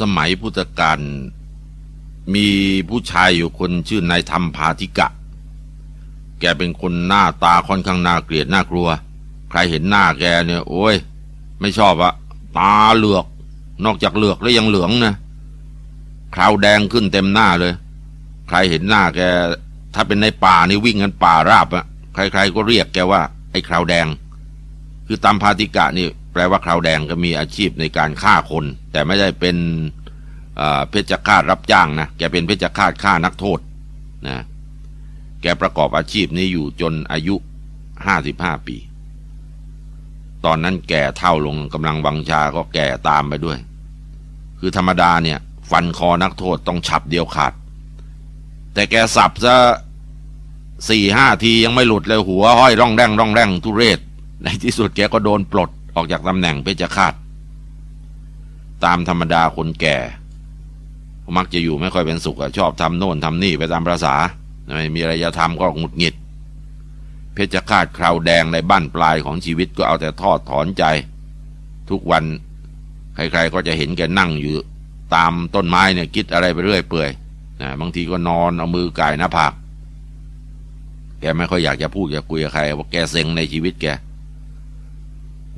สมัยพุทธกาลมีผู้ชายอยู่คนชื่อนายธรรมพาธิกะ แกเป็นคนหน้าตาค่อนข้างน่าเกลียดน่ากลัว ใครเห็นหน้าแกเนี่ย โอ้ย ไม่ชอบอะตาเหลือก นอกจากเหลือกแล้วยังเหลืองนะคราวแดงขึ้นเต็มหน้าเลย ใครเห็นหน้าแก ถ้าเป็นในป่านี่วิ่งกันป่าราบอะใคร ๆ ก็เรียกแกว่า ไอ้คราวแดง คือตามพาธิกะนี่ แปลว่าคราวแดงก็มีอาชีพในการฆ่าคน แต่ไม่ได้เป็นเพชฌฆาตรับจ้างนะแกเป็นเพชฌฆาตฆ่านักโทษนะแกประกอบอาชีพนี้อยู่จนอายุห้าสิบห้าปี ตอนนั้นแก่เท่าลงกำลังวังชาก็แก่ตามไปด้วย คือธรรมดาเนี่ย ฟันคอนักโทษต้องฉับเดียวขาด แต่แกสับซะสี่ห้าทียังไม่หลุดเลยหัวห้อยร่องแร่งร่องแร่งทุเรศ ในที่สุดแกก็โดนปลด ออกจากตำแหน่งเพชฌฆาต ตามธรรมดาคนแก่ มักจะอยู่ไม่ค่อยเป็นสุขชอบทำโน่นทำนี่ไปตามประษาไม่มีอะไรจะทำก็หงุดหงิด เพชฌฆาตคราวแดงในบ้านปลายของชีวิตก็เอาแต่ทอดถอนใจ ทุกวันใครๆก็จะเห็นแกนั่งอยู่ตามต้นไม้เนี่ยคิดอะไรไปเรื่อยเปื่อยนะบางทีก็นอนเอามือก่ายหน้าผากแกไม่ค่อยอยากจะพูดอยากคุยกับใครว่าแกเซ็งในชีวิตแก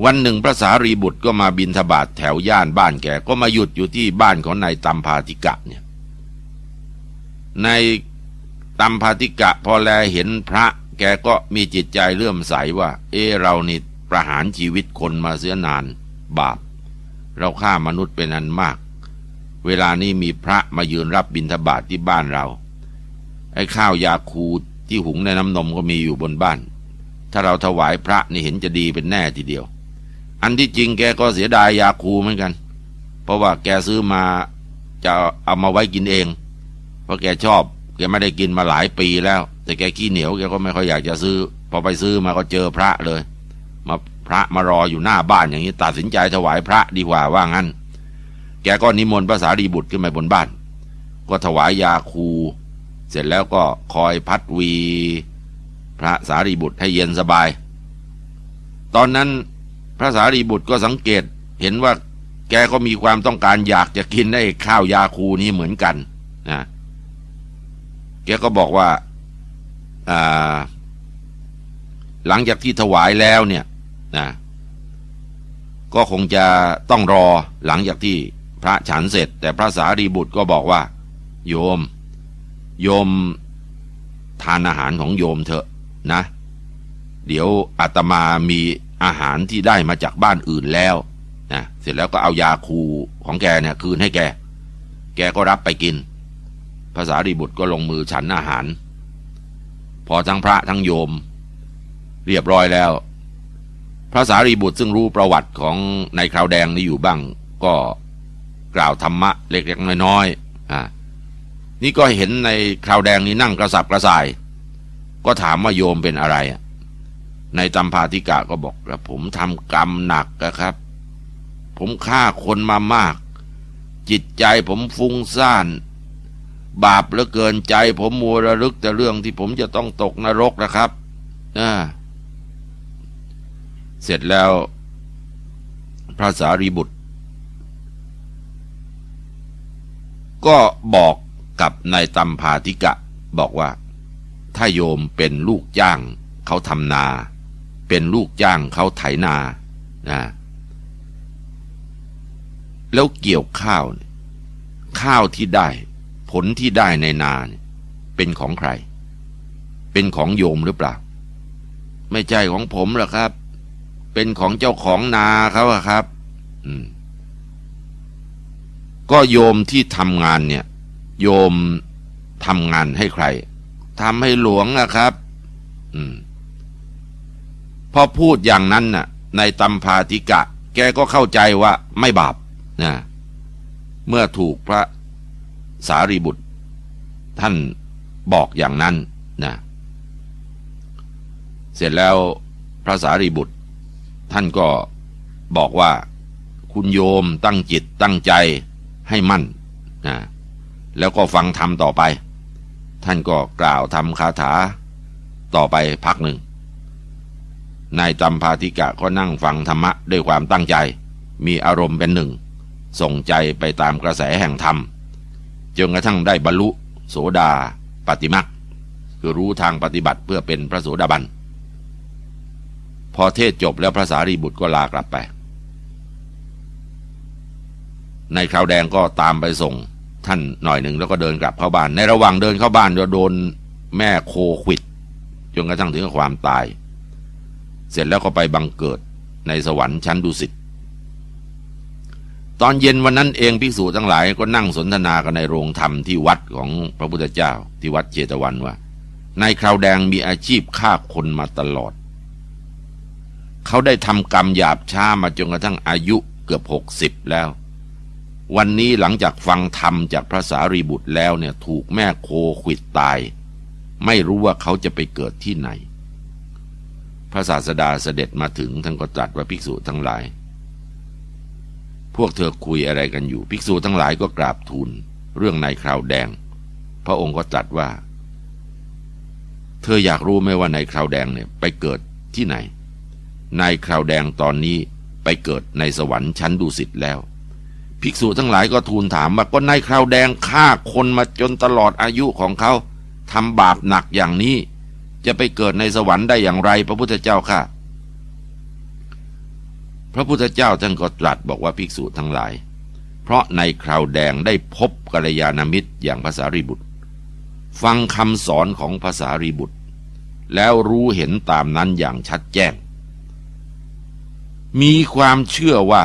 วันหนึ่งพระสารีบุตรก็มาบินทบาทแถวย่านบ้านแกก็มาหยุดอยู่ที่บ้านของนายตัมพาติกะเนี่ยในตัมพาติกะพอแลเห็นพระแกก็มีจิตใจเลื่อมใสว่าเออเรานี่ประหารชีวิตคนมาเสียนานบาป เราฆ่ามนุษย์เป็นอันมาก เวลานี้มีพระมายืนรับบิณฑบาตทที่บ้านเรา ไอ้ข้าวยาคูที่หุงในน้ำนมก็มีอยู่บนบ้าน ถ้าเราถวายพระนี่เห็นจะดีเป็นแน่ทีเดียว อันที่จริงแกก็เสียดายยาคูเหมือนกัน เพราะว่าแกซื้อมาจะเอามาไว้กินเอง เพราะแกชอบ แกไม่ได้กินมาหลายปีแล้ว แต่แกขี้เหนียวแกก็ไม่ค่อยอยากจะซื้อ พอไปซื้อมาก็เจอพระเลย มาพระมารออยู่หน้าบ้านอย่างนี้ตัดสินใจถวายพระดีกว่าว่างั้น แกก็นิมนต์พระสารีบุตรขึ้นมาบนบ้าน ก็ถวายยาคู เสร็จแล้วก็คอยพัดวี พระสารีบุตรให้เย็นสบาย ตอนนั้น ระสารีบุตรก็สังเกตเห็นว่าแกก็มีความต้องการอยากจะกินไอ้ข้าวยาคูนี้เหมือนกันนะแกก็บอกว่าอ่าหลังจากที่ถวายแล้วเนี่ยนะก็คงจะต้องรอหลังจากที่พระฉันเสร็จ แต่พระสารีบุตรก็บอกว่า โยม โยมทานอาหารของโยมเถอะนะ เดี๋ยวอาตมามี อาหารที่ได้มาจากบ้านอื่นแล้วนะเสร็จแล้วก็เอายาคูของแกเนี่ยคืนให้แก แกก็รับไปกิน ภาษารีบุตรก็ลงมือฉันอาหาร พอทั้งพระทั้งโยม เรียบร้อยแล้ว พระสารีบุตรซึ่งรู้ประวัติของในคราวแดงนี้อยู่บ้าง ก็กล่าวธรรมะเล็กๆน้อยๆอ่านี่ก็เห็นในคราวแดงนี้นั่งกระสับกระส่าย ก็ถามว่าโยมเป็นอะไรอะ ในตัมพาธิกะก็บอกว่าผมทำกรรมหนักนะครับ ผมฆ่าคนมามาก จิตใจผมฟุ้งซ่าน บาปเหลือเกินใจ ผมมัวระลึกแต่เรื่องที่ผมจะต้องตกนรกนะครับนะเสร็จแล้ว พระสารีบุตร ก็บอกกับนายตัมพาธิกะบอกว่า ถ้าโยมเป็นลูกจ้างเขาทำนา เป็นลูกจ้างเขาไถนานะแล้วเกี่ยวข้าวเนี่ยข้าวที่ได้ ผลที่ได้ในนาเนี่ยเป็นของใคร เป็นของโยมหรือเปล่า ไม่ใช่ของผมหรอกครับ เป็นของเจ้าของนาเขาครับ อืม ก็โยมที่ทำงานเนี่ย โยมทำงานให้ใครทำให้หลวงอะครับ อืม พอพูดอย่างนั้นน่ะ ในตัมพาธิกะ แกก็เข้าใจว่าไม่บาปนะเมื่อถูกพระสารีบุตร ท่านบอกอย่างนั้นนะเสร็จแล้วพระสารีบุตร ท่านก็บอกว่าคุณโยมตั้งจิตตั้งใจให้มั่นนะแล้วก็ฟังธรรมต่อไป ท่านก็กล่าวทำคาถาต่อไปพักหนึ่ง นายตัมพาธิกะก็นั่งฟังธรรมะด้วยความตั้งใจ มีอารมณ์เป็นหนึ่ง ส่งใจไปตามกระแสแห่งธรรม จนกระทั่งได้บรรลุ โสดาปฏิมักคือรู้ทางปฏิบัติเพื่อเป็นพระโสดาบัน พอเทศจบแล้วพระสารีบุตรก็ลากลับไป ในคราวแดงก็ตามไปส่งท่านหน่อยหนึ่งแล้วก็เดินกลับเข้าบ้าน ในระหว่างเดินเข้าบ้านก็โดนแม่โคขวิดจนกระทั่งถึงความตาย เสร็จแล้วก็ไปบังเกิดในสวรรค์ชั้นดุสิตตอนเย็นวันนั้นเองภิกษุทั้งหลายก็นั่งสนทนากันในโรงธรรมที่วัดของพระพุทธเจ้า ที่วัดเจตวันว่านายคราวแดงมีอาชีพฆ่าคนมาตลอด เขาได้ทำกรรมหยาบช้ามาจนกระทั่งอายุเกือบหกสิบแล้ว วันนี้หลังจากฟังธรรมจากพระสารีบุตรแล้วเนี่ยถูกแม่โคขวิดตาย ไม่รู้ว่าเขาจะไปเกิดที่ไหน พระศาสดาเสด็จมาถึงท่านก็ตรัสว่าภิกษุทั้งหลาย พวกเธอคุยอะไรกันอยู่ ภิกษุทั้งหลายก็กราบทูลเรื่องนายคราวแดง พระองค์ก็ตรัสว่า เธออยากรู้ไหมว่านายคราวแดงเนี่ยไปเกิดที่ไหนนายคราวแดงตอนนี้ไปเกิดในสวรรค์ชั้นดุสิตแล้ว ภิกษุทั้งหลายก็ทูลถามว่าก็นายคราวแดงฆ่าคนมาจนตลอดอายุของเขาทำบาปหนักอย่างนี้ จะไปเกิดในสวรรค์ได้อย่างไร พระพุทธเจ้าค่ะ พระพุทธเจ้าท่านก็ตรัสบอกว่าภิกษุทั้งหลาย เพราะในคราวแดงได้พบกัลยาณมิตรอย่างภาษารีบุตร ฟังคำสอนของภาษารีบุตร แล้วรู้เห็นตามนั้นอย่างชัดแจ้ง มีความเชื่อว่า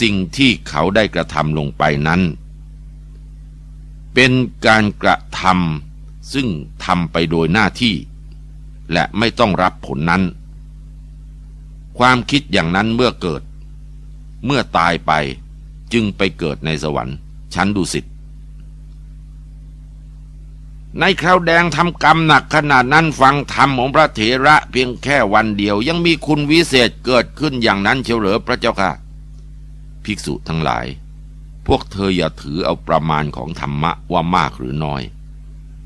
สิ่งที่เขาได้กระทำลงไปนั้น เป็นการกระทำ ซึ่งทำไปโดยหน้าที่ และไม่ต้องรับผลนั้น ความคิดอย่างนั้นเมื่อเกิด เมื่อตายไปจึงไปเกิดในสวรรค์ ชั้นดุสิตในคราวแดงทำกรรมหนักขนาดนั้นฟังธรรมของพระเถระเพียงแค่วันเดียว ยังมีคุณวิเศษเกิดขึ้นอย่างนั้นเชียวเหรอพระเจ้าค่ะ ภิกษุทั้งหลาย พวกเธออย่าถือเอาประมาณของธรรมะว่ามากหรือน้อย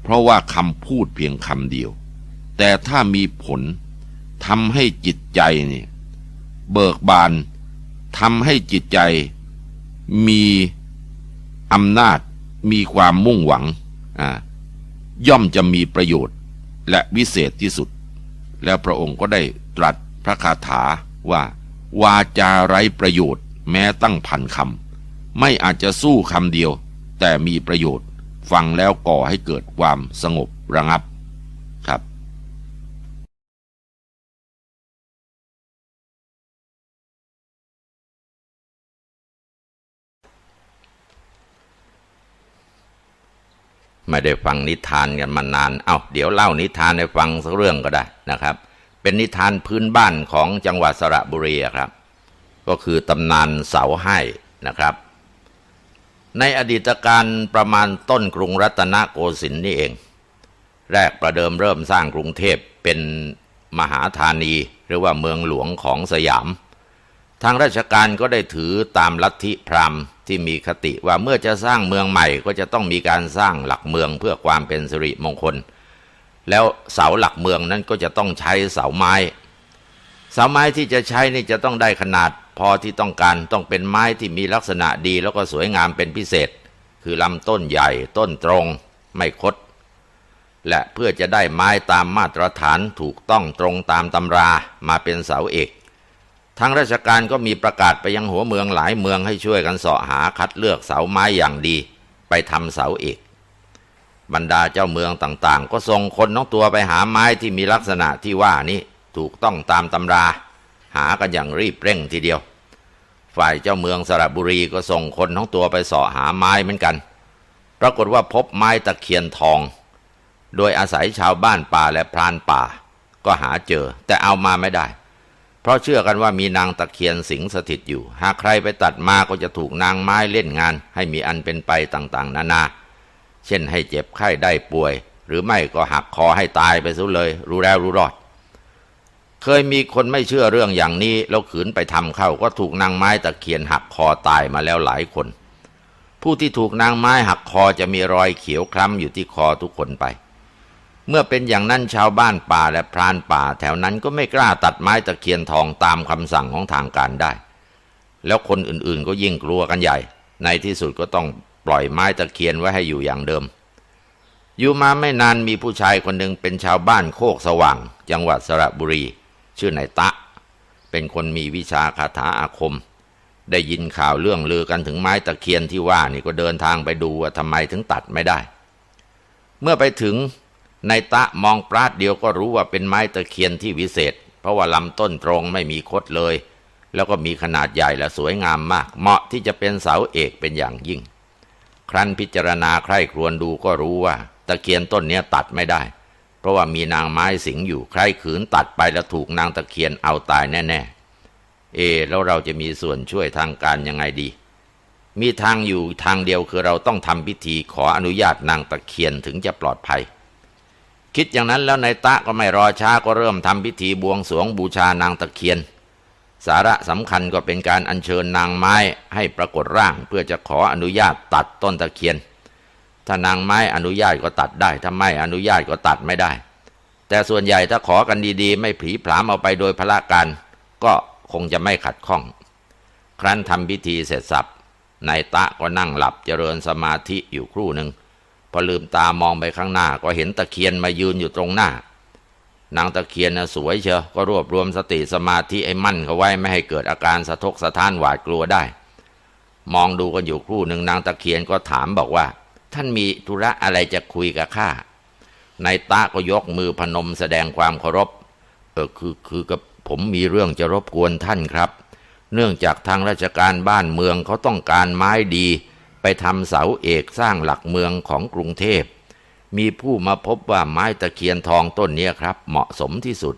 เพราะว่าคำพูดเพียงคำเดียว แต่ถ้ามีผลทำให้จิตใจเนี่ยเบิกบานทำให้จิตใจมีอำนาจมีความมุ่งหวังอ่าย่อมจะมีประโยชน์และวิเศษที่สุด แล้วพระองค์ก็ได้ตรัสพระคาถาว่า วาจาไร้ประโยชน์แม้ตั้งพันคำไม่อาจจะสู้คำเดียว แต่มีประโยชน์ ฟังแล้วก่อให้เกิดความสงบระงับครับ ไม่ได้ฟังนิทานกันมานาน เอา้าเดี๋ยวเล่านิทานให้ฟังสักเรื่องก็ได้นะครับ เป็นนิทานพื้นบ้านของจังหวัดสระบุรีครับ ก็คือตำนานเสาให้นะครับ ในอดีตการประมาณต้นกรุงรัตนโกสินทร์นี่เอง แรกประเดิมเริ่มสร้างกรุงเทพเป็นมหาธานีหรือว่าเมืองหลวงของสยาม ทางราชการก็ได้ถือตามลัทธิพราหมณ์ที่มีคติว่าเมื่อจะสร้างเมืองใหม่ก็จะต้องมีการสร้างหลักเมืองเพื่อความเป็นสิริมงคล แล้วเสาหลักเมืองนั้นก็จะต้องใช้เสาไม้ เสาไม้ที่จะใช้นี่จะต้องได้ขนาด พอที่ต้องการต้องเป็นไม้ที่มีลักษณะดีแล้วก็สวยงามเป็นพิเศษ คือลำต้นใหญ่ต้นตรงไม่คด และเพื่อจะได้ไม้ตามมาตรฐานถูกต้องตรงตามตำรามาเป็นเสาเอกทางราชการก็มีประกาศไปยังหัวเมืองหลายเมืองให้ช่วยกันเสาะหาคัดเลือกเสาไม้อย่างดี ไปทำเสาเอกบรรดาเจ้าเมืองต่างๆ ก็ส่งคนน้องตัวไปหาไม้ที่มีลักษณะที่ว่านี้ถูกต้องตามตำรา หากันอย่างรีบเร่งทีเดียว ฝ่ายเจ้าเมืองสระบุรีก็ส่งคนน้งตัวไปสาะหาไม้เหมือนกัน ปรากฏว่าพบไม้ตะเคียนทอง โดยอาศัยชาวบ้านป่าและพรานป่า ก็หาเจอ แต่เอามาไม่ได้ เพราะเชื่อกันว่ามีนางตะเคียนสิงสถิตอยู่ หากใครไปตัดมาก็จะถูกนางไม้เล่นงาน ให้มีอันเป็นไปต่างๆ นานา เช่นให้เจ็บไข้ได้ป่วย หรือไม่ก็หักคอให้ตายไปซะเลย รู้แล้วรู้รอด เคยมีคนไม่เชื่อเรื่องอย่างนี้ แล้วขืนไปทำเข้าก็ถูกนางไม้ตะเคียนหักคอตายมาแล้วหลายคน ผู้ที่ถูกนางไม้หักคอจะมีรอยเขียวคล้ำอยู่ที่คอทุกคนไป เมื่อเป็นอย่างนั้นชาวบ้านป่าและพรานป่า แถวนั้นก็ไม่กล้าตัดไม้ตะเคียนทองตามคำสั่งของทางการได้ แล้วคนอื่นๆก็ยิ่งกลัวกันใหญ่ ในที่สุดก็ต้องปล่อยไม้ตะเคียนไว้ให้อยู่อย่างเดิม อยู่มาไม่นานมีผู้ชายคนหนึ่งเป็นชาวบ้านโคกสว่าง จังหวัดสระบุรี ชื่อนายตะ เป็นคนมีวิชาคาถาอาคม ได้ยินข่าวเรื่องลือกันถึงไม้ตะเคียนที่ว่านี่ก็เดินทางไปดูว่าทำไมถึงตัดไม่ได้ เมื่อไปถึงนายตะมองปราดเดียวก็รู้ว่าเป็นไม้ตะเคียนที่วิเศษ เพราะว่าลำต้นตรงไม่มีคดเลย แล้วก็มีขนาดใหญ่และสวยงามมาก เหมาะที่จะเป็นเสาเอกเป็นอย่างยิ่ง ครั้นพิจารณาใคร่ครวญดูก็รู้ว่า ตะเคียนต้นนี้ตัดไม่ได้ เพราะว่ามีนางไม้สิงอยู่ใครขืนตัดไปแล้วถูกนางตะเคียนเอาตายแน่ๆ เอ แล้วเราจะมีส่วนช่วยทางการยังไงดี มีทางอยู่ทางเดียวคือเราต้องทำพิธีขออนุญาตนางตะเคียนถึงจะปลอดภัย คิดอย่างนั้นแล้วนายตะก็ไม่รอช้าก็เริ่มทำพิธีบวงสรวงบูชานางตะเคียนสาระสำคัญก็เป็นการอัญเชิญนางไม้ให้ปรากฏร่างเพื่อจะขออนุญาตตัดต้นตะเคียน ถ้านางไม้อนุญาตก็ตัดได้ ถ้าไม่อนุญาตก็ตัดไม่ได้ แต่ส่วนใหญ่ถ้าขอกันดีๆ ไม่ผีผลามเอาไปโดยพละการก็คงจะไม่ขัดข้อง ครั้นทำพิธีเสร็จสับนายตะก็นั่งหลับเจริญสมาธิอยู่ครู่หนึ่งพอลืมตามองไปข้างหน้าก็เห็นตะเคียนมายืนอยู่ตรงหน้า นางตะเคียนนะสวยเชียวก็รวบรวมสติสมาธิให้มั่นเขาไว้ไม่ให้เกิดอาการสะทกสะท้านหวาดกลัวได้ มองดูกันอยู่ครู่หนึ่งนางตะเคียนก็ถามบอกว่า ท่านมีธุระอะไรจะคุยกับข้านายตะก็ยกมือพนมแสดงความเคารพ เออคือคือกับผมมีเรื่องจะรบกวนท่านครับ เนื่องจากทางราชการบ้านเมืองเขาต้องการไม้ดี ไปทำเสาเอกสร้างหลักเมืองของกรุงเทพ มีผู้มาพบว่าไม้ตะเคียนทองต้นนี้ครับ เหมาะสมที่สุด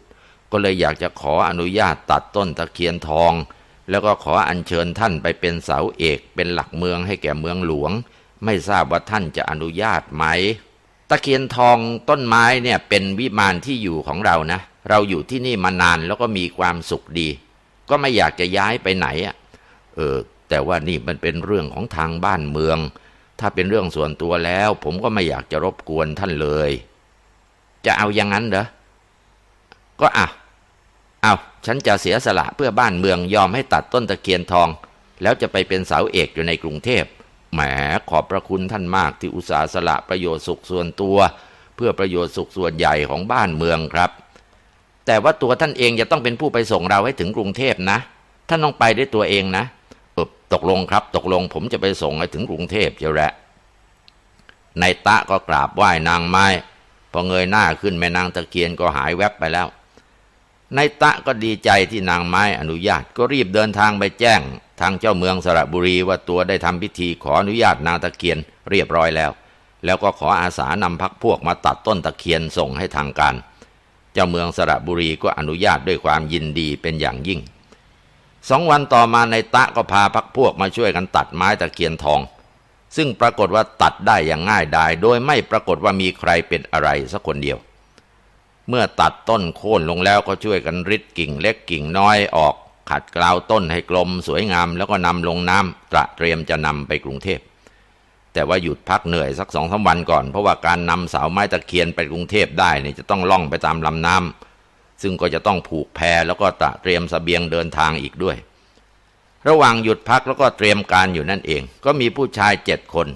ก็เลยอยากจะขออนุญาตตัดต้นตะเคียนทอง แล้วก็ขออัญเชิญท่านไปเป็นเสาเอกเป็นหลักเมืองให้แก่เมืองหลวง ไม่ทราบว่าท่านจะอนุญาตไหม ตะเคียนทองต้นไม้เนี่ยเป็นวิมานที่อยู่ของเรานะ เราอยู่ที่นี่มานานแล้วก็มีความสุขดี ก็ไม่อยากจะย้ายไปไหนอะ เออ แต่ว่านี่มันเป็นเรื่องของทางบ้านเมือง ถ้าเป็นเรื่องส่วนตัวแล้ว ผมก็ไม่อยากจะรบกวนท่านเลย จะเอาอย่างนั้นเหรอ ก็อะเอาฉันจะเสียสละเพื่อบ้านเมืองยอมให้ตัดต้นตะเคียนทอง แล้วจะไปเป็นเสาเอกอยู่ในกรุงเทพ แหมขอบพระคุณท่านมากที่อุตส่าห์สละประโยชน์สุขส่วนตัว เพื่อประโยชน์สุขส่วนใหญ่ของบ้านเมืองครับ แต่ว่าตัวท่านเองจะต้องเป็นผู้ไปส่งเราให้ถึงกรุงเทพนะ ท่านต้องไปด้วยตัวเองนะเออตกลงครับ ตกลงผมจะไปส่งให้ถึงกรุงเทพเจ้าแหละนายตะก็กราบไหว้นางไม้พอเงยหน้าขึ้นแม่นางตะเคียนก็หายแวบไปแล้วนายตะก็ดีใจที่นางไม้อนุญาตก็รีบเดินทางไปแจ้ง ทางเจ้าเมืองสระบุรีว่าตัวได้ทำพิธีขออนุญาตนางตะเคียนเรียบร้อยแล้ว แล้วก็ขออาสานำพักพวกมาตัดต้นตะเคียนส่งให้ทางการ เจ้าเมืองสระบุรีก็อนุญาตด้วยความยินดีเป็นอย่างยิ่งสองวันต่อมาในตะก็พาพักพวกมาช่วยกันตัดไม้ตะเคียนทอง ซึ่งปรากฏว่าตัดได้อย่างง่ายดาย โดยไม่ปรากฏว่ามีใครเป็นอะไรสักคนเดียว เมื่อตัดต้นโค่นลงแล้วก็ช่วยกันริดกิ่งเล็กกิ่งน้อยออก ขัดกลาวต้นให้กลมสวยงาม แล้วก็นำลงน้ำตระเตรียมจะนำไปกรุงเทพ แต่ว่าหยุดพักเหนื่อยสักสองสาวันก่อน เพราะว่าการนำเสาไม้ตะเคียนไปกรุงเทพได้เนี่ยจะต้องล่องไปตามลำน้ำซึ่งก็จะต้องผูกแพแล้วก็ตระเตรียมสเสบียงเดินทางอีกด้วย ระหว่างหยุดพักแล้วก็เตรียมการอยู่นั่นเอง ก็มีผู้ชายเจ็ดคน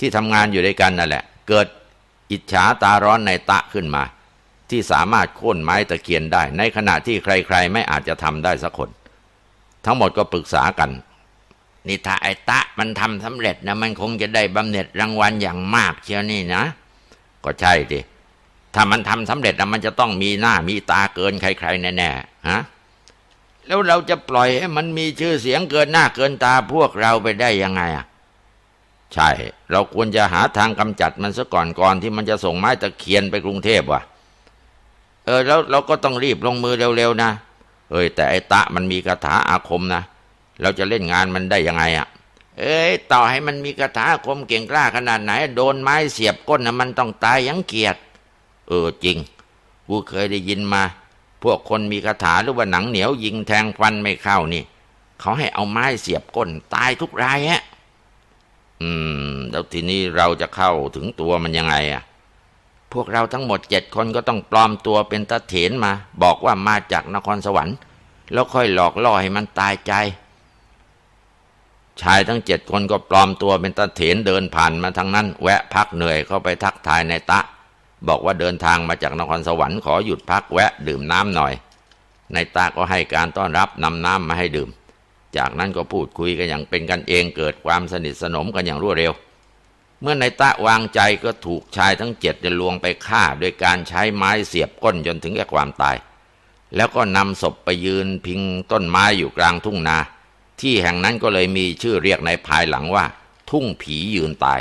ที่ทำงานอยู่ด้วยกันนั่นแหละ เกิดอิจฉาตาร้อนในตะขึ้นมา ที่สามารถโค่นไม้ตะเคียนได้ ในขณะที่ใคร ๆ ไม่อาจจะทำได้สักคน ทั้งหมดก็ปรึกษากันนี่ถ้าไอ้ตะมันทำสำเร็จนะมันคงจะได้บำเหน็จรางวัลอย่างมากเชียวนี่นะ ก็ใช่ดิถ้ามันทำสำเร็จนะมันจะต้องมีหน้ามีตาเกินใคร ๆ แน่ๆฮะแล้วเราจะปล่อยให้มันมีชื่อเสียงเกินหน้าเกินตาพวกเราไปได้ยังไงอะใช่ เราควรจะหาทางกำจัดมันซะก่อนก่อนที่มันจะส่งไม้ตะเคียนไปกรุงเทพว่ะ เออแล้วเราก็ต้องรีบลงมือเร็วๆนะเอ้ยแต่ไอ้ตะมันมีคาถาอาคมนะเราจะเล่นงานมันได้ยังไงอะ เอ้ยต่อให้มันมีคาถาอาคมเก่งกล้าขนาดไหน โดนไม้เสียบก้นนะมันต้องตายยังเกียดเออจริงกูเคยได้ยินมา พวกคนมีคาถาหรือว่าหนังเหนียวยิงแทงฟันไม่เข้านี่เขาให้เอาไม้เสียบก้นตายทุกรายฮะ อืม แล้วทีนี้เราจะเข้าถึงตัวมันยังไงอะ พวกเราทั้งหมดเจ็ดคนก็ต้องปลอมตัวเป็นตาเถนมา บอกว่ามาจากนครสวรรค์ แล้วค่อยหลอกล่อให้มันตายใจ ชายทั้งเจ็ดคนก็ปลอมตัวเป็นตาเถนเดินผ่านมาทางนั้น แวะพักเหนื่อยเข้าไปทักทายในตะ บอกว่าเดินทางมาจากนครสวรรค์ขอหยุดพักแวะดื่มน้ำหน่อยในตาก็ให้การต้อนรับนำน้ำมาให้ดื่ม จากนั้นก็พูดคุยกันอย่างเป็นกันเองเกิดความสนิทสนมกันอย่างรวดเร็ว เมื่อในตะวางใจก็ถูกชายทั้งเจ็ดจะลวงไปฆ่าโดยการใช้ไม้เสียบก้นจนถึงแก่ความตาย แล้วก็นำศพไปยืนพิงต้นไม้อยู่กลางทุ่งนา ที่แห่งนั้นก็เลยมีชื่อเรียกในภายหลังว่า ทุ่งผียืนตาย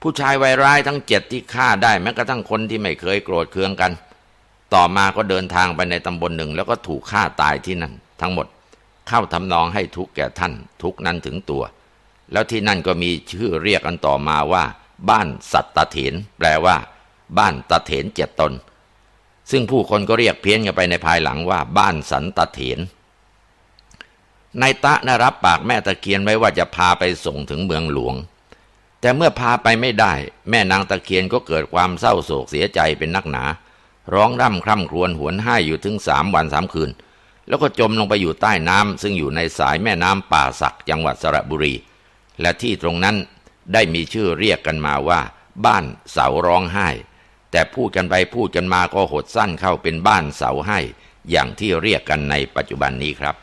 ผู้ชายวัยร้ายทั้งเจ็ดที่ฆ่าได้แม้กระทั่งคนที่ไม่เคยโกรธเคืองกัน ต่อมาก็เดินทางไปในตำบลหนึ่งแล้วก็ถูกฆ่าตายที่นั่น ทั้งหมดเข้าทำนองให้ทุกแก่ท่าน ทุกนั้นถึงตัว แล้วที่นั่นก็มีชื่อเรียกกันต่อมาว่า บ้านสัตตเถนแปลว่า บ้านตะเถนเจ็ดตน ซึ่งผู้คนก็เรียกเพี้ยนกันไปในภายหลังว่า บ้านสันตะเถนนายตะนะรับปากแม่ตะเคียนไว้ว่าจะพาไปส่งถึงเมืองหลวง แต่เมื่อพาไปไม่ได้ แม่นางตะเคียนก็เกิดความเศร้าโศกเสียใจเป็นนักหนา ร้องร่ำคร่ำครวญหวนไห้อยู่ถึงสามวันสามคืน แล้วก็จมลงไปอยู่ใต้น้ำซึ่งอยู่ในสายแม่น้ำป่าสักจังหวัดสระบุรี และที่ตรงนั้นได้มีชื่อเรียกกันมาว่า บ้านเสาร้องไห้ แต่พูดกันไปพูดกันมาก็หดสั้นเข้าเป็นบ้านเสาให้ อย่างที่เรียกกันในปัจจุบันนี้ครับ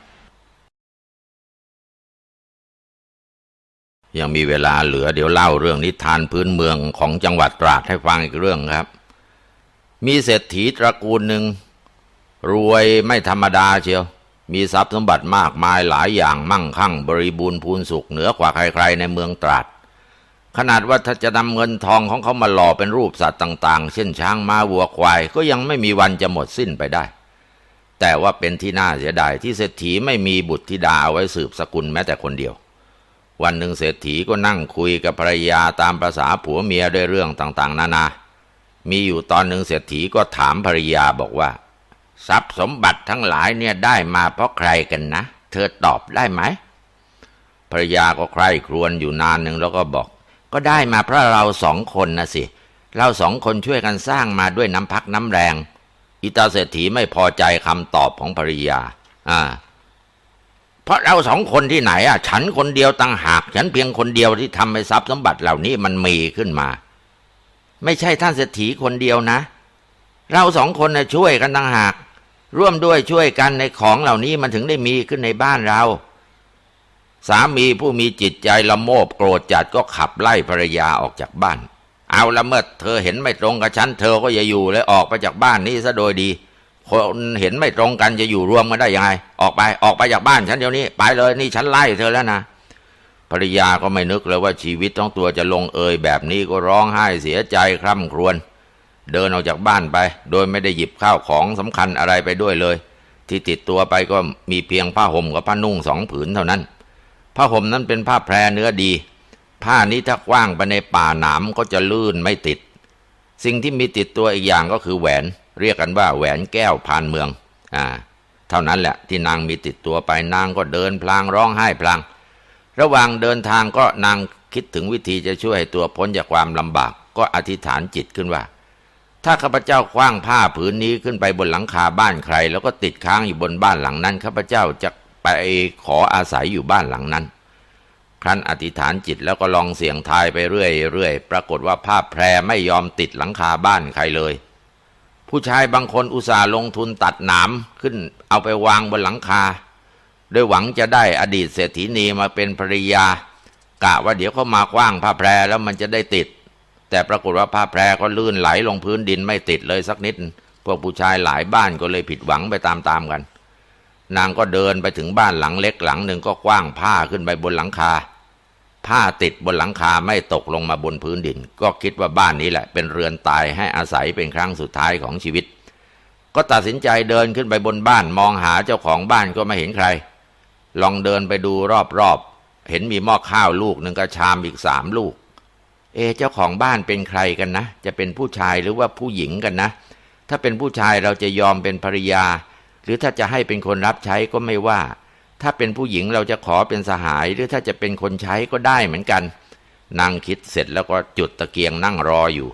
ยังมีเวลาเหลือเดี๋ยวเล่าเรื่องนิทานพื้นเมืองของจังหวัดตราดให้ฟังอีกเรื่องครับ มีเศรษฐีตระกูลหนึ่งรวยไม่ธรรมดาเชียว มีทรัพย์สมบัติมากมายหลายอย่างมั่งคั่ง บริบูรณ์พูนสุขเหนือกว่าใครๆในเมืองตราดขนาดว่าถ้าจะนำเงินทองของเขามาหล่อเป็นรูปสัตว์ต่าง ๆ เช่นช้างม้าวัวควาย ก็ยังไม่มีวันจะหมดสิ้นไปได้ แต่ว่าเป็นที่น่าเสียดายที่เศรษฐีไม่มีบุตรธิดาเอาไว้สืบสกุลแม้แต่คนเดียว วันหนึ่งเศรษฐีก็นั่งคุยกับภรรยาตามประษาผัวเมียด้วยเรื่องต่างๆ นานา มีอยู่ตอนหนึ่งเศรษฐีก็ถามภรรยาบอกว่า ทรัพย์สมบัติทั้งหลายเนี่ยได้มาเพราะใครกันนะ เธอตอบได้ไหมภรรยาก็ใคร่ครวญอยู่นานหนึ่งแล้วก็บอก ก็ได้มาเพราะเราสองคนนะสิ เราสองคนช่วยกันสร้างมาด้วยน้ำพักน้ำแรง อิตาเศรษฐีไม่พอใจคำตอบของภรรยา อ่า เพราะเราสองคนที่ไหนอะ ฉันคนเดียวต่างหาก ฉันเพียงคนเดียวที่ทำให้ทรัพย์สมบัติเหล่านี้มันมีขึ้นมา ไม่ใช่ท่านเศรษฐีคนเดียวนะ เราสองคนนะช่วยกันต่างหาก ร่วมด้วยช่วยกันในของเหล่านี้มันถึงได้มีขึ้นในบ้านเรา สามีผู้มีจิตใจละโมบโกรธจัดก็ขับไล่ภรรยาออกจากบ้าน เอาละเมื่อเธอเห็นไม่ตรงกับฉันเธอก็อย่าอยู่เลยออกไปจากบ้านนี้ซะโดยดีคนเห็นไม่ตรงกันจะอยู่รวมกันได้ยังไง ออกไปออกไปจากบ้านฉันเดี๋ยวนี้ ไปเลยนี่ฉันไล่เธอแล้วนะภรรยาก็ไม่นึกเลยว่าชีวิตต้องตัวจะลงเอยแบบนี้ก็ร้องไห้เสียใจคร่ำครวญ เดินออกจากบ้านไป โดยไม่ได้หยิบข้าวของสำคัญอะไรไปด้วยเลย ที่ติดตัวไปก็มีเพียงผ้าห่มกับผ้านุ่งสองผืนเท่านั้น ผ้าห่มนั้นเป็นผ้าแพรเนื้อดี ผ้านี้ถ้ากว้างไปในป่าหนามก็จะลื่นไม่ติด สิ่งที่มีติดตัวอีกอย่างก็คือแหวน เรียกกันว่าแหวนแก้วพานเมือง อ่า เท่านั้นแหละที่นางมีติดตัวไปนางก็เดินพลางร้องไห้พลาง ระหว่างเดินทางก็นางคิดถึงวิธีจะช่วยให้ตัวพ้นจากความลำบาก ก็อธิษฐานจิตขึ้นว่า ถ้าข้าพเจ้าคว้างผ้าผืนนี้ขึ้นไปบนหลังคาบ้านใคร แล้วก็ติดค้างอยู่บนบ้านหลังนั้นข้าพเจ้าจะไปขออาศัยอยู่บ้านหลังนั้น ครั้นอธิษฐานจิตแล้วก็ลองเสี่ยงทายไปเรื่อยๆปรากฏว่าผ้าแพรไม่ยอมติดหลังคาบ้านใครเลย ผู้ชายบางคนอุตส่าห์ลงทุนตัดหนามขึ้นเอาไปวางบนหลังคาโดยหวังจะได้อดีตเศรษฐีนีมาเป็นภรรยากะว่าเดี๋ยวเขามาคว้างผ้าแพรแล้วมันจะได้ติด แต่ปรากฏว่าผ้าแพรก็ลื่นไหลลงพื้นดินไม่ติดเลยสักนิด พวกผู้ชายหลายบ้านก็เลยผิดหวังไปตามๆกัน นางก็เดินไปถึงบ้านหลังเล็กหลังหนึ่งก็คว้างผ้าขึ้นไปบนหลังคา ผ้าติดบนหลังคาไม่ตกลงมาบนพื้นดิน ก็คิดว่าบ้านนี้แหละ เป็นเรือนตายให้อาศัยเป็นครั้งสุดท้ายของชีวิต ก็ตัดสินใจเดินขึ้นไปบนบ้านมองหาเจ้าของบ้านก็ไม่เห็นใคร ลองเดินไปดูรอบๆเห็นมีหม้อข้าวลูกหนึ่งกระชามอีกสามลูก เอ เจ้าของบ้านเป็นใครกันนะ จะเป็นผู้ชายหรือว่าผู้หญิงกันนะ ถ้าเป็นผู้ชายเราจะยอมเป็นภรรยา หรือถ้าจะให้เป็นคนรับใช้ก็ไม่ว่า ถ้าเป็นผู้หญิงเราจะขอเป็นสหาย หรือถ้าจะเป็นคนใช้ก็ได้เหมือนกัน นางคิดเสร็จแล้วก็จุดตะเกียงนั่งรออยู่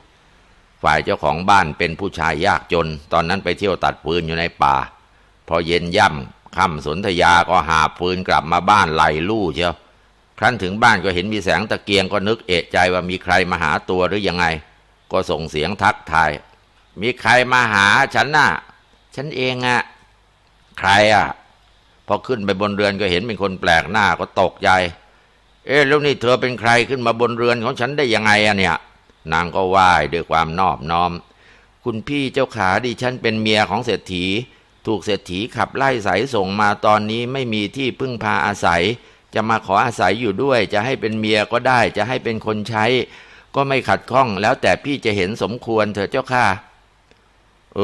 ฝ่ายเจ้าของบ้านเป็นผู้ชายยากจน ตอนนั้นไปเที่ยวตัดปืนอยู่ในป่า พอเย็นย่ำค่ำสนธยาก็หาปืนกลับมาบ้านไหลลู่เชียว ครั้นถึงบ้านก็เห็นมีแสงตะเกียงก็นึกเอะใจว่ามีใครมาหาตัวหรือยังไง ก็ส่งเสียงทักทาย มีใครมาหาฉันน่ะ ฉันเองอะใครอะพอขึ้นไปบนเรือนก็เห็นเป็นคนแปลกหน้าก็ตกใจ เอ๊ะแล้วนี่เธอเป็นใครขึ้นมาบนเรือนของฉันได้ยังไงอะเนี่ย นางก็ไหว้ด้วยความนอบน้อม คุณพี่เจ้าขาดิฉันเป็นเมียของเศรษฐี ถูกเศรษฐีขับไล่สายส่งมาตอนนี้ไม่มีที่พึ่งพาอาศัย จะมาขออาศัยอยู่ด้วย จะให้เป็นเมียก็ได้ จะให้เป็นคนใช้ ก็ไม่ขัดข้อง แล้วแต่พี่จะเห็นสมควรเถอะเจ้าค่ะเอ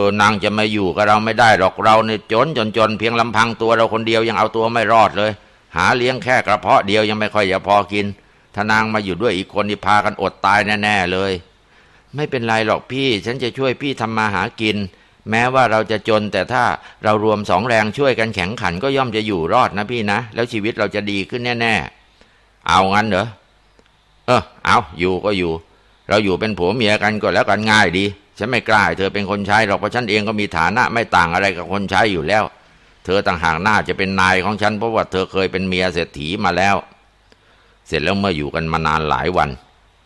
อนางจะมาอยู่กับเราไม่ได้หรอกเราเนี่ยจนจนจนเพียงลำพังตัวเราคนเดียวยังเอาตัวไม่รอดเลย หาเลี้ยงแค่กระเพาะเดียวยังไม่ค่อยจะพอกินถ้านางมาอยู่ด้วยอีกคนนี่พากันอดตายแน่ๆเลย ไม่เป็นไรหรอกพี่ ฉันจะช่วยพี่ทำมาหากิน แม้ว่าเราจะจนแต่ถ้าเรารวมสองแรงช่วยกันแข็งขันก็ย่อมจะอยู่รอดนะพี่นะ แล้วชีวิตเราจะดีขึ้นแน่ๆ เอางั้นเหรอเออเอาอยู่ก็อยู่ เราอยู่เป็นผัวเมียกันก็แล้วกันง่ายดี ฉันไม่กล้าเธอเป็นคนใช้หรอกเพราะฉันเองก็มีฐานะไม่ต่างอะไรกับคนใช้อยู่แล้ว เธอต่างหากหน้าจะเป็นนายของฉันเพราะว่าเธอเคยเป็นเมียเศรษฐีมาแล้ว เสร็จแล้วเมื่ออยู่กันมานานหลายวัน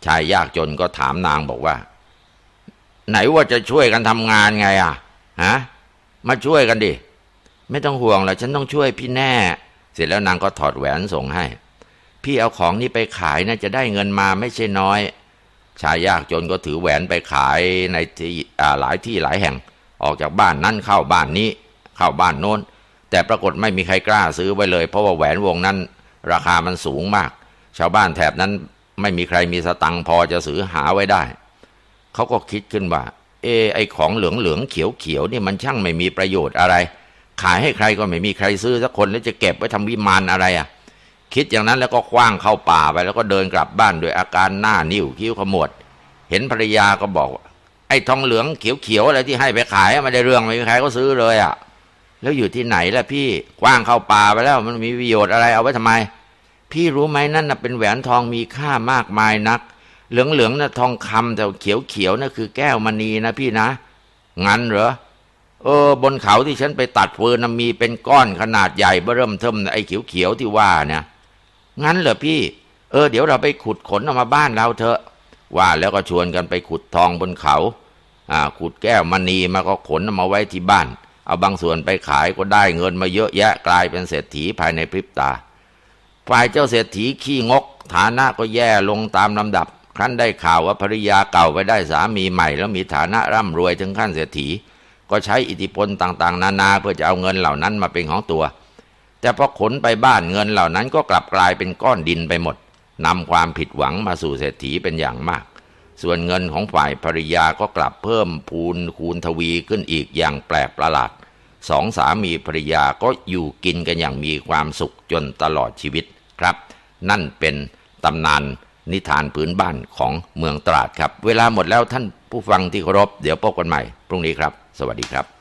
ชายยากจนก็ถามนางบอกว่า ไหนว่าจะช่วยกันทำงานไงอะ ฮะมาช่วยกันดิ ไม่ต้องห่วงหรอกฉันต้องช่วยพี่แน่ เสร็จแล้วนางก็ถอดแหวนส่งให้ พี่เอาของนี้ไปขายนะจะได้เงินมาไม่ใช่น้อย ชายยากจนก็ถือแหวนไปขายในที่หลายที่หลายแห่ง ออกจากบ้านนั้นเข้าบ้านนี้ เข้าบ้านโน้น แต่ปรากฏไม่มีใครกล้าซื้อไว้เลย เพราะว่าแหวนวงนั้น ราคามันสูงมาก ชาวบ้านแถบนั้นไม่มีใครมีสตังพอจะซื้อหาไว้ได้ เขาก็คิดขึ้นว่า ไอของเหลืองเหลืองเขียวเขียวนี่มันช่างไม่มีประโยชน์อะไร ขายให้ใครก็ไม่มีใครซื้อสักคนแล้วจะเก็บไว้ทำวิมานอะไรอะ คิดอย่างนั้นแล้วก็คว้างเข้าป่าไปแล้วก็เดินกลับบ้านด้วยอาการหน้านิ้วคิ้วขมวด เห็นภรรยาก็บอก ไอ้ทองเหลืองเขียวๆอะไรที่ให้ไปขายไม่ได้เรื่องไม่มีใครก็ซื้อเลยอะ แล้วอยู่ที่ไหนล่ะพี่คว้างเข้าป่าไปแล้วมันมีประโยชน์อะไรเอาไว้ทำไม พี่รู้ไหมนั่นน่ะเป็นแหวนทองมีค่ามากมายนัก เหลืองๆน่ะทองคำแต่เขียวๆน่ะคือแก้วมณีนะพี่นะงั้นเหรอเออบนเขาที่ฉันไปตัดฟืนนมีเป็นก้อนขนาดใหญ่เบ้อเริ่มเทิมไอ้เขียวๆที่ว่าเนี่ยงั้นเหรอพี่ เออ เดี๋ยวเราไปขุดขนออกมาบ้านเราเถอะ ว่าแล้วก็ชวนกันไปขุดทองบนเขา อ่า ขุดแก้วมณีมาก็ขนมาไว้ที่บ้าน เอาบางส่วนไปขายก็ได้เงินมาเยอะแยะกลายเป็นเศรษฐีภายในพริบตาฝ่ายเจ้าเศรษฐีขี้งก ฐานะก็แย่ลงตามลำดับ ครั้นได้ข่าวว่าภริยาเก่าไปได้สามีใหม่ แล้วมีฐานะร่ำรวยถึงขั้นเศรษฐี ก็ใช้อิทธิพลต่างๆ นานาเพื่อจะเอาเงินเหล่านั้นมาเป็นของตัว แต่พอขนไปบ้านเงินเหล่านั้นก็กลับกลายเป็นก้อนดินไปหมดนำความผิดหวังมาสู่เศรษฐีเป็นอย่างมาก ส่วนเงินของฝ่ายภริยาก็กลับเพิ่มพูนคูณทวีขึ้นอีกอย่างแปลกประหลาดสองสามีภรรยาก็อยู่กินกันอย่างมีความสุขจนตลอดชีวิตครับ นั่นเป็นตำนาน นิทานพื้นบ้านของเมืองตราดครับ เวลาหมดแล้วท่านผู้ฟังที่เคารพ เดี๋ยวพบกันใหม่ พรุ่งนี้ครับ สวัสดีครับ